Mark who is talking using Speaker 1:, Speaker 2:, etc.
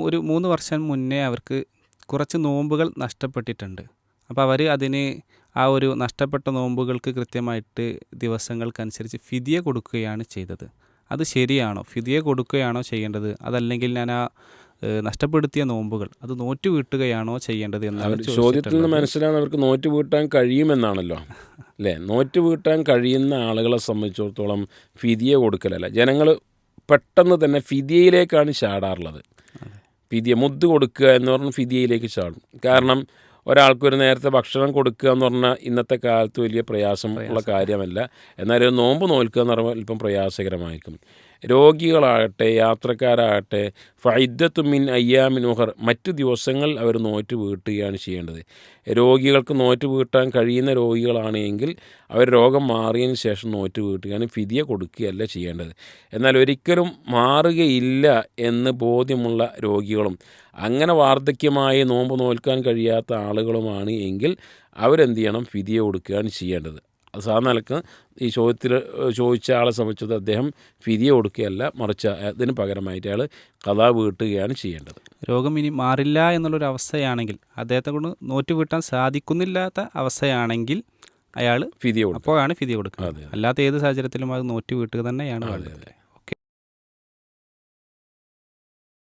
Speaker 1: ഒരു മൂന്ന് വർഷം മുന്നേ അവർക്ക് കുറച്ച് നോമ്പുകൾ നഷ്ടപ്പെട്ടിട്ടുണ്ട്. അപ്പോൾ അവർ അതിന് ആ ഒരു നഷ്ടപ്പെട്ട നോമ്പുകൾക്ക് കൃത്യമായിട്ട് ദിവസങ്ങൾക്കനുസരിച്ച് ഫിദിയ കൊടുക്കുകയാണ് ചെയ്തത്. അത് ശരിയാണോ? ഫിദിയ കൊടുക്കുകയാണോ ചെയ്യേണ്ടത്? അതല്ലെങ്കിൽ ഞാൻ ആ നഷ്ടപ്പെടുത്തിയ നോമ്പുകൾ അത് നോറ്റ് വീട്ടുകയാണോ ചെയ്യേണ്ടത് എന്നാണ്
Speaker 2: ചോദ്യത്തിൽ നിന്ന് മനസ്സിലാണ് അവർക്ക് നോറ്റ് വീട്ടാൻ കഴിയുമെന്നാണല്ലോ. അല്ലേ? നോറ്റ് വീട്ടാൻ കഴിയുന്ന ആളുകളെ സംബന്ധിച്ചിടത്തോളം ഫിദിയ കൊടുക്കലല്ല. ജനങ്ങൾ പെട്ടെന്ന് തന്നെ ഫിതിയയിലേക്കാണ് ചാടാറുള്ളത്. ഫിദിയ മുദ്ദ് കൊടുക്കുക എന്ന് പറഞ്ഞാൽ ഫിദിയയിലേക്ക് ചാടും. കാരണം ഒരാൾക്ക് ഒരു നേരത്തെ ഭക്ഷണം കൊടുക്കുക എന്ന് പറഞ്ഞാൽ ഇന്നത്തെ കാലത്ത് വലിയ പ്രയാസം. ഉള്ള കാര്യമല്ല എന്നാൽ നോമ്പ് നോൽക്കുക എന്ന് പറയുമ്പോൾ അല്പം പ്രയാസകരമായിരിക്കും. രോഗികളാകട്ടെ യാത്രക്കാരാകട്ടെ ഫൈദത്തു മിൻ അയ്യാമിൻ ഉഹർ മറ്റു ദിവസങ്ങൾ അവർ നോറ്റ് വീട്ടുകയാണ് ചെയ്യേണ്ടത്. രോഗികൾക്ക് നോറ്റ് വീട്ടാൻ കഴിയുന്ന രോഗികളാണെങ്കിൽ അവർ രോഗം മാറിയതിന് ശേഷം നോറ്റ് വീട്ടുകയാണ് ഫിതിയ കൊടുക്കുകയല്ല ചെയ്യേണ്ടത്. എന്നാൽ ഒരിക്കലും മാറുകയില്ല എന്ന് ബോധ്യമുള്ള രോഗികളും അങ്ങനെ വാർദ്ധക്യമായി നോമ്പ് നോൽക്കാൻ കഴിയാത്ത ആളുകളുമാണ് എങ്കിൽ അവരെന്ത് ചെയ്യണം? ഫിതിയ കൊടുക്കുകയാണ് ചെയ്യേണ്ടത്. അത് ആ നിലയ്ക്ക് ഈ ചോദ്യത്തിൽ ചോദിച്ച ആളെ സംബന്ധിച്ചത് അദ്ദേഹം ഫിദിയ കൊടുക്കുകയല്ല മറിച്ച് അതിന് പകരമായിട്ട് അയാൾ കഥ വീട്ടുകയാണ് ചെയ്യേണ്ടത്.
Speaker 1: രോഗം ഇനി മാറില്ല എന്നുള്ളൊരു അവസ്ഥയാണെങ്കിൽ അദ്ദേഹത്തെ കൊണ്ട് നോറ്റ് വീട്ടാൻ സാധിക്കുന്നില്ലാത്ത അവസ്ഥയാണെങ്കിൽ അയാൾ
Speaker 2: ഫിതിയ കൊടുക്കും
Speaker 1: അപ്പോഴാണ് ഫിതിയ കൊടുക്കുക. അല്ലാത്ത ഏത് സാഹചര്യത്തിലും അത് നോറ്റ് വീട്ടുക തന്നെയാണ് വേണ്ടത്.